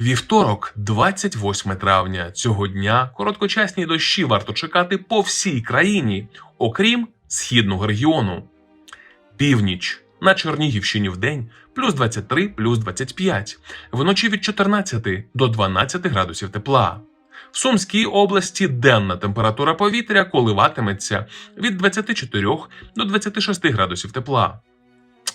Вівторок, 28 травня. Цього дня короткочасні дощі варто чекати по всій країні, окрім східного регіону. Північ на Чернігівщині вдень плюс 23, плюс 25, вночі від 14 до 12 градусів тепла. В Сумській області денна температура повітря коливатиметься від 24 до 26 градусів тепла.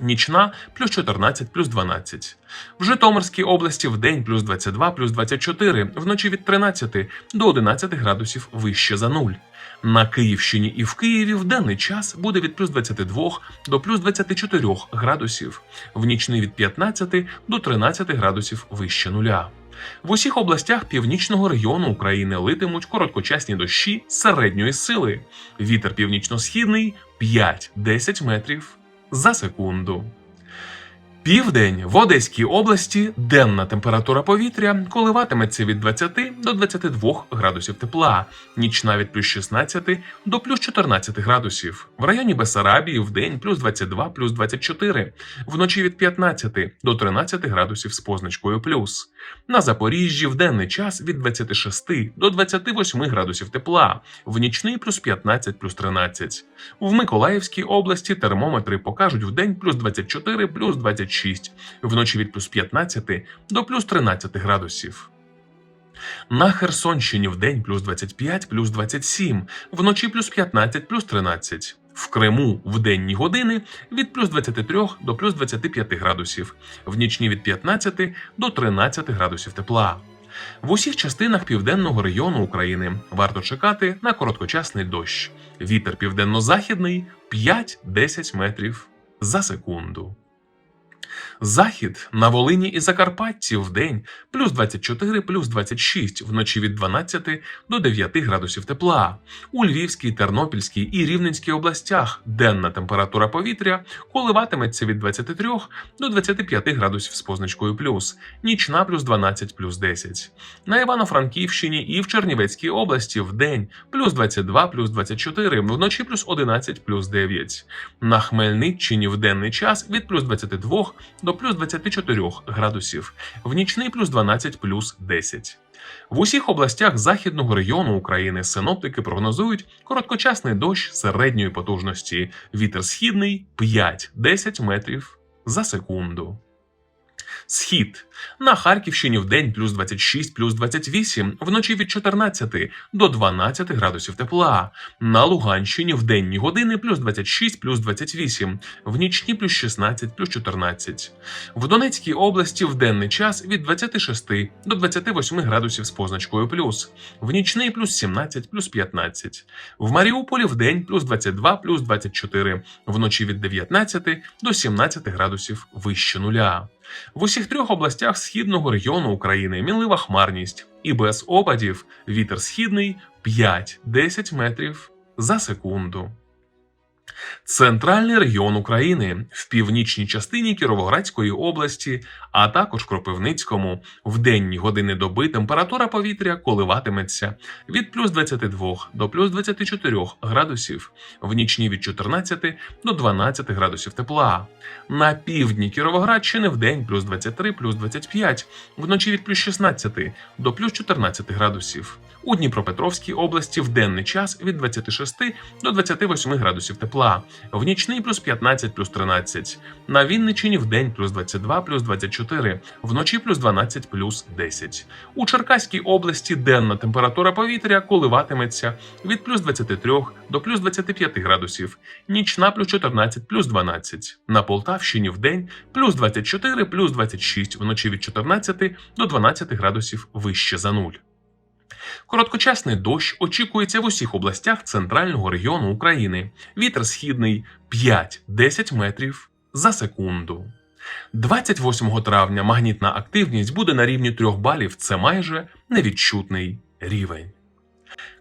Нічна плюс 14, плюс 12. В Житомирській області в день плюс 22, плюс 24, вночі від 13 до 11 градусів вище за нуль. На Київщині і в Києві в денний час буде від плюс 22 до плюс 24 градусів, в нічний від 15 до 13 градусів вище нуля. В усіх областях північного регіону України литимуть короткочасні дощі середньої сили. Вітер північно-східний 5-10 метрів за секунду. Південь в Одеській області денна температура повітря коливатиметься від 20 до 22 градусів тепла, нічна від плюс 16 до плюс 14 градусів. В районі Бесарабії в день плюс 22, плюс 24, вночі від 15 до 13 градусів з позначкою плюс. На Запоріжжі в денний час від 26 до 28 градусів тепла, в нічний плюс 15, плюс 13. В Миколаївській області термометри покажуть в день плюс 24, плюс 26, вночі від плюс 15 до плюс 13 градусів. На Херсонщині в день плюс 25, плюс 27, вночі плюс 15, плюс 13. В Криму в денні години від плюс 23 до плюс 25 градусів, в нічні від 15 до 13 градусів тепла. В усіх частинах південного району України варто чекати на короткочасний дощ. Вітер південно-західний 5-10 метрів за секунду. Захід на Волині і Закарпатті в день плюс 24, плюс 26, вночі від 12 до 9 градусів тепла. У Львівській, Тернопільській і Рівненській областях денна температура повітря коливатиметься від 23 до 25 градусів з позначкою плюс, нічна плюс 12, плюс 10. На Івано-Франківщині і в Чернівецькій області в день плюс 22, плюс 24, вночі плюс 11, плюс 9. На Хмельниччині в денний час від плюс 22 до плюс 24 градусів, в нічний плюс 12, плюс 10. В усіх областях західного району України синоптики прогнозують короткочасний дощ середньої потужності, вітер східний 5-10 метрів за секунду. Схід на Харківщині в день плюс 26, плюс 28, вночі від 14 до 12 градусів тепла. На Луганщині в денні години плюс 26, плюс 28, в нічні плюс 16, плюс 14. В Донецькій області в денний час від 26 до 28 градусів з позначкою плюс, в нічний плюс 17, плюс 15. В Маріуполі в день плюс 22, плюс 24, вночі від 19 до 17 градусів вище нуля. В усіх трьох областях східного регіону України мінлива хмарність і без опадів вітер східний 5-10 метрів за секунду. Центральний регіон України в північній частині Кіровоградської області, а також Кропивницькому, в денні години доби температура повітря коливатиметься від плюс 22 до плюс 24 градусів, в нічні від 14 до 12 градусів тепла. На півдні Кіровоградщини в день плюс 23, плюс 25, вночі від плюс 16 до плюс 14 градусів. У Дніпропетровській області в денний час від 26 до 28 градусів тепла, в нічний плюс 15, плюс 13. На Вінничині в день плюс 22, плюс 24, вночі плюс 12, плюс 10. У Черкаській області денна температура повітря коливатиметься від плюс 23 до плюс 25 градусів, нічна плюс 14, плюс 12. На Полтавщині в день плюс 24, плюс 26, вночі від 14 до 12 градусів вище за нуль. Короткочасний дощ очікується в усіх областях центрального регіону України. Вітер східний 5-10 метрів за секунду. 28 травня магнітна активність буде на рівні 3 балів. Це майже невідчутний рівень.